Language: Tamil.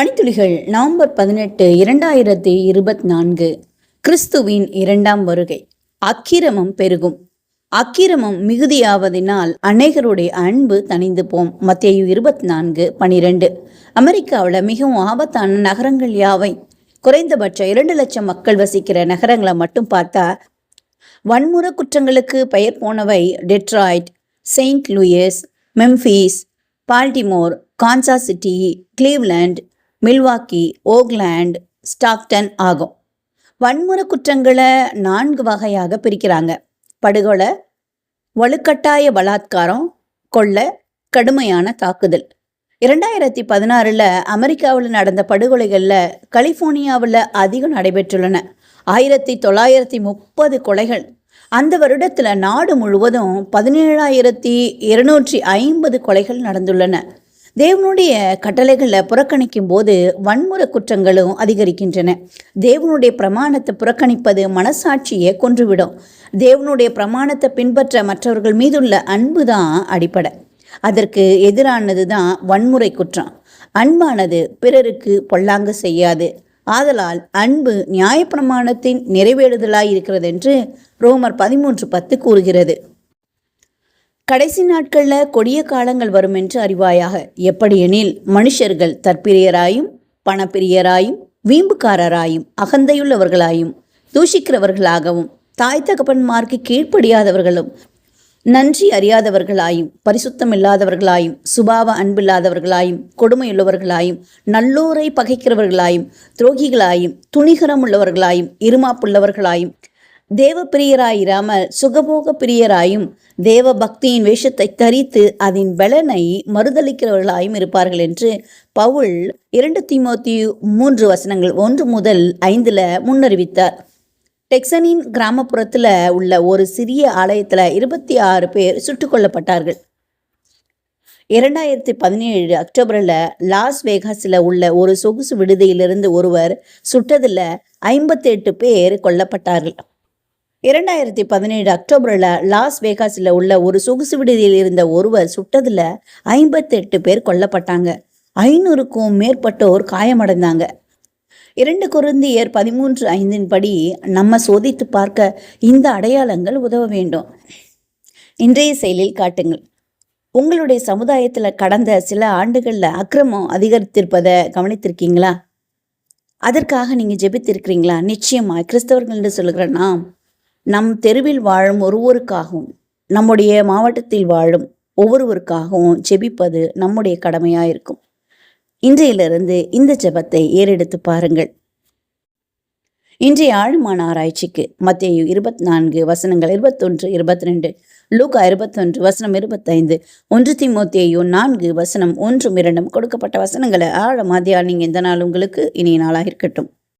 பணித்துளிகள் நவம்பர் பதினெட்டு இரண்டாயிரத்தி இருபத்தி நான்கு கிறிஸ்துவின் இரண்டாம் வருகை. அக்கிரமம் பெருகும். அக்கிரமம் மிகுதியாவதினால் அநேகருடைய அன்பு தணிந்து போம் மத்தேயு இருபத்தி நான்கு பனிரெண்டு. அமெரிக்காவில் மிகவும் ஆபத்தான நகரங்கள் யாவை? குறைந்தபட்சம் இரண்டு லட்சம் மக்கள் வசிக்கிற நகரங்களை மட்டும் பார்த்தா வன்முறை குற்றங்களுக்கு பெயர் போனவை Detroit Saint Louis Memphis Baltimore Kansas City Cleveland Milwaukee Oakland Stockton ஆகும். வன்முறை குற்றங்களை நான்கு வகையாக பிரிக்கிறாங்க. படுகொலை வலுக்கட்டாய பலாத்காரம் கொள்ள கடுமையான தாக்குதல். இரண்டாயிரத்தி பதினாறில் அமெரிக்காவில் நடந்த படுகொலைகளில் கலிஃபோர்னியாவில் அதிகம் நடைபெற்றுள்ளன. ஆயிரத்தி தொள்ளாயிரத்தி முப்பது கொலைகள். அந்த வருடத்தில் நாடு முழுவதும் பதினேழாயிரத்தி இருநூற்றி ஐம்பது கொலைகள் நடந்துள்ளன. தேவனுடைய கட்டளைகளை புறக்கணிக்கும் போது வன்முறை குற்றங்களும் அதிகரிக்கின்றன. தேவனுடைய பிரமாணத்தை புறக்கணிப்பது மனசாட்சியை கொன்றுவிடும். தேவனுடைய பிரமாணத்தை பின்பற்ற மற்றவர்கள் மீதுள்ள அன்பு தான் அடிப்படை. அதற்கு எதிரானது தான் வன்முறை குற்றம். அன்பானது பிறருக்கு பொல்லாங்கு செய்யாது. ஆதலால் அன்பு நியாயப்பிரமாணத்தின் நிறைவேறுதலாய் இருக்கிறது என்று ரோமர் பதிமூன்று பத்து கூறுகிறது. கடைசி நாட்களில் கொடிய காலங்கள் வரும் என்று அறிவாயாக. எப்படியெனில் மனுஷர்கள் தற்பிரியராயும் பணப்பிரியராயும் வீம்புக்காரராயும் அகந்தையுள்ளவர்களாயும் தூஷிக்கிறவர்களாகவும் தாய் தகப்பன்மார்க்கு கீழ்ப்படியாதவர்களும் நன்றி அறியாதவர்களாயும் பரிசுத்தமில்லாதவர்களாயும் சுபாவ அன்பில்லாதவர்களாயும் கொடுமையுள்ளவர்களாயும் நல்லோரை பகைக்கிறவர்களாயும் துரோகிகளாயும் துணிகரம் உள்ளவர்களாயும் இருமாப்புள்ளவர்களாயும் தேவ பிரியராயிராமல் சுகபோக பிரியராயும் தேவ பக்தியின் வேஷத்தை தரித்து அதன் பலனை மறுதளிக்கிறவர்களாயும் இருப்பார்கள் என்று பவுல் இரண்டு திமுத்தி மூன்று வசனங்கள் ஒன்று முதல் ஐந்தில் முன்னறிவித்தார். டெக்சனின் கிராமப்புறத்தில் உள்ள ஒரு சிறிய ஆலயத்தில் இருபத்தி ஆறு பேர் சுட்டுக் கொல்லப்பட்டார்கள் இரண்டாயிரத்தி பதினேழு அக்டோபரில் லாஸ் வேகாஸில் உள்ள ஒரு சொகுசு விடுதியிலிருந்து ஒருவர் சுட்டதில் ஐம்பத்தெட்டு பேர் கொல்லப்பட்டார்கள். இரண்டாயிரத்தி பதினேழு அக்டோபரில் லாஸ் வேகாஸில் உள்ள ஒரு சொகுசு விடுதியில் இருந்த ஒருவர் சுட்டதில் ஐம்பத்தெட்டு பேர் கொல்லப்பட்டாங்க. ஐநூறுக்கும் மேற்பட்டோர் காயமடைந்தாங்க. இரண்டு குருந்தியர் பதிமூன்று ஐந்தின் படி நம்ம சோதித்து பார்க்க இந்த அடையாளங்கள் உதவ வேண்டும். இன்றைய செயலில் காட்டுங்கள். உங்களுடைய சமுதாயத்தில் கடந்த சில ஆண்டுகளில் அக்கிரமம் அதிகரித்திருப்பதை கவனித்திருக்கீங்களா? அதற்காக நீங்கள் ஜெபித்திருக்கிறீங்களா? நிச்சயமாக கிறிஸ்தவர்கள் என்று சொல்கிற நம் தெருவில் வாழும் ஒருவருக்காகவும் நம்முடைய மாவட்டத்தில் வாழும் ஒவ்வொருவருக்காகவும் ஜெபிப்பது நம்முடைய கடமையாக இருக்கும் இன்றையிலிருந்து இந்த ஜெபத்தை ஏறெடுத்து பாருங்கள். இன்றைய ஆழமான ஆராய்ச்சிக்கு மத்திய இருபத்தி நான்கு வசனங்கள் இருபத்தொன்று இருபத்தி ரெண்டு லூகா இருபத்தொன்று வசனம் இருபத்தைந்து ஒன்று திமுத்தேயோ நான்கு வசனம் ஒன்றும் இரண்டும் கொடுக்கப்பட்ட வசனங்களை ஆழ மாதியா நீங்கள் இந்த நாள் உங்களுக்கு இனிய நாளாக இருக்கட்டும்.